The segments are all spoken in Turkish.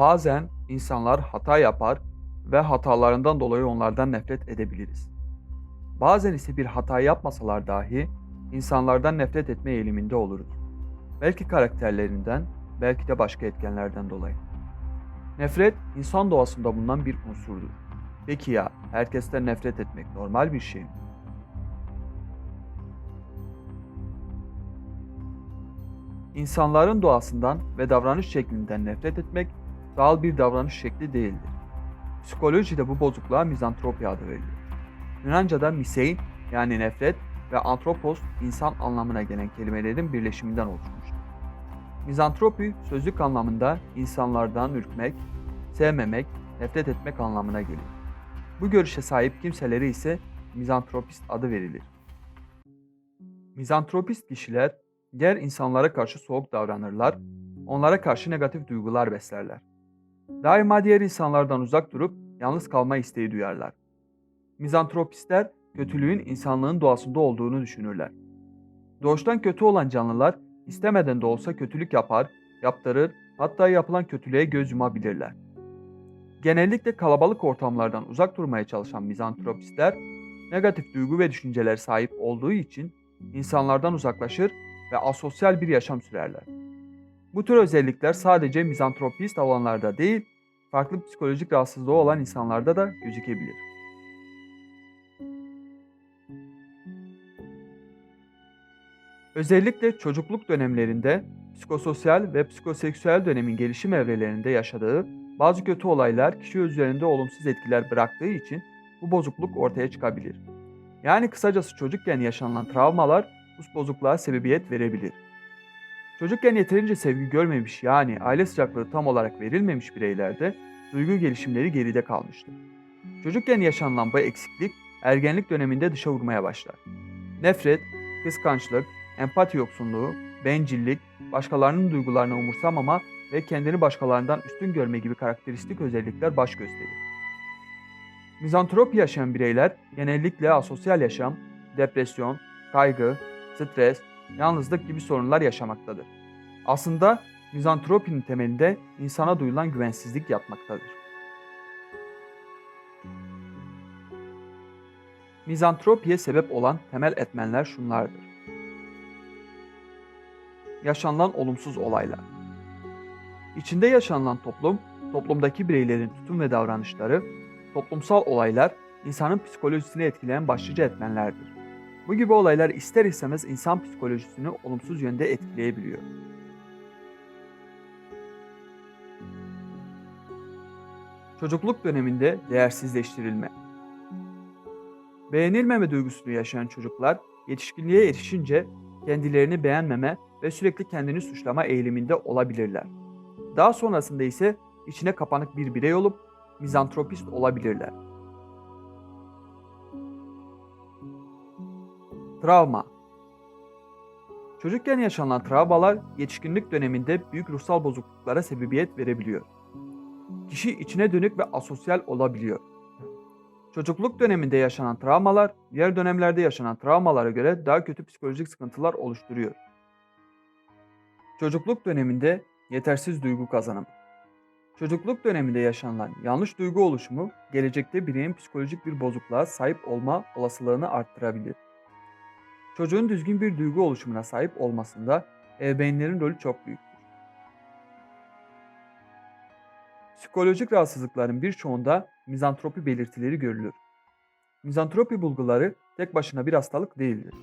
Bazen insanlar hata yapar ve hatalarından dolayı onlardan nefret edebiliriz. Bazen ise bir hata yapmasalar dahi insanlardan nefret etme eğiliminde oluruz. Belki karakterlerinden, belki de başka etkenlerden dolayı. Nefret insan doğasında bulunan bir unsurdur. Peki ya herkesten nefret etmek normal bir şey mi? İnsanların doğasından ve davranış şeklinden nefret etmek doğal bir davranış şekli değildir. Psikolojide bu bozukluğa mizantropi adı verilir. Yunanca'da misein yani nefret ve antropos insan anlamına gelen kelimelerin birleşiminden oluşmuştur. Mizantropi sözlük anlamında insanlardan ürkmek, sevmemek, nefret etmek anlamına gelir. Bu görüşe sahip kimselere ise mizantropist adı verilir. Mizantropist kişiler diğer insanlara karşı soğuk davranırlar, onlara karşı negatif duygular beslerler. Daima diğer insanlardan uzak durup yalnız kalma isteği duyarlar. Mizantropistler kötülüğün insanlığın doğasında olduğunu düşünürler. Doğuştan kötü olan canlılar istemeden de olsa kötülük yapar, yaptırır, hatta yapılan kötülüğe göz yumabilirler. Genellikle kalabalık ortamlardan uzak durmaya çalışan mizantropistler, negatif duygu ve düşünceler sahip olduğu için insanlardan uzaklaşır ve asosyal bir yaşam sürerler. Bu tür özellikler sadece mizantropist olanlarda değil, farklı psikolojik rahatsızlığı olan insanlarda da gözükebilir. Özellikle çocukluk dönemlerinde psikososyal ve psikoseksüel dönemin gelişim evrelerinde yaşadığı bazı kötü olaylar kişi üzerinde olumsuz etkiler bıraktığı için bu bozukluk ortaya çıkabilir. Yani kısacası çocukken yaşanılan travmalar bu bozukluğa sebebiyet verebilir. Çocukken yeterince sevgi görmemiş yani aile sıcaklığı tam olarak verilmemiş bireylerde duygu gelişimleri geride kalmıştır. Çocukken yaşanılan bu eksiklik ergenlik döneminde dışa vurmaya başlar. Nefret, kıskançlık, empati yoksunluğu, bencillik, başkalarının duygularını umursamama ve kendini başkalarından üstün görme gibi karakteristik özellikler baş gösterir. Mizantropi yaşayan bireyler genellikle asosyal yaşam, depresyon, kaygı, stres, yalnızlık gibi sorunlar yaşamaktadır. Aslında mizantropinin temelinde insana duyulan güvensizlik yatmaktadır. Mizantropiye sebep olan temel etmenler şunlardır. Yaşanılan olumsuz olaylar. İçinde yaşanılan toplum, toplumdaki bireylerin tutum ve davranışları, toplumsal olaylar insanın psikolojisini etkileyen başlıca etmenlerdir. Bu gibi olaylar ister istemez insan psikolojisini olumsuz yönde etkileyebiliyor. Çocukluk döneminde değersizleştirilme. Beğenilmeme duygusunu yaşayan çocuklar yetişkinliğe erişince kendilerini beğenmeme ve sürekli kendini suçlama eğiliminde olabilirler. Daha sonrasında ise içine kapanık bir birey olup mizantropist olabilirler. Travma Çocukken yaşanan travmalar yetişkinlik döneminde büyük ruhsal bozukluklara sebebiyet verebiliyor. Kişi içine dönük ve asosyal olabiliyor. Çocukluk döneminde yaşanan travmalar diğer dönemlerde yaşanan travmalara göre daha kötü psikolojik sıkıntılar oluşturuyor. Çocukluk döneminde yetersiz duygu kazanımı. Çocukluk döneminde yaşanılan yanlış duygu oluşumu gelecekte bireyin psikolojik bir bozukluğa sahip olma olasılığını arttırabilir. Çocuğun düzgün bir duygu oluşumuna sahip olmasında ebeveynlerin rolü çok büyüktür. Psikolojik rahatsızlıkların birçoğunda mizantropi belirtileri görülür. Mizantropi bulguları tek başına bir hastalık değildir.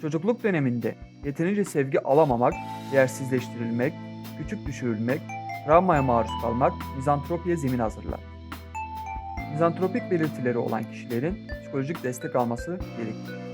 Çocukluk döneminde yeterince sevgi alamamak, değersizleştirilmek, küçük düşürülmek, travmaya maruz kalmak mizantropiye zemin hazırlar. Mizantropik belirtileri olan kişilerin psikolojik destek alması gerekir.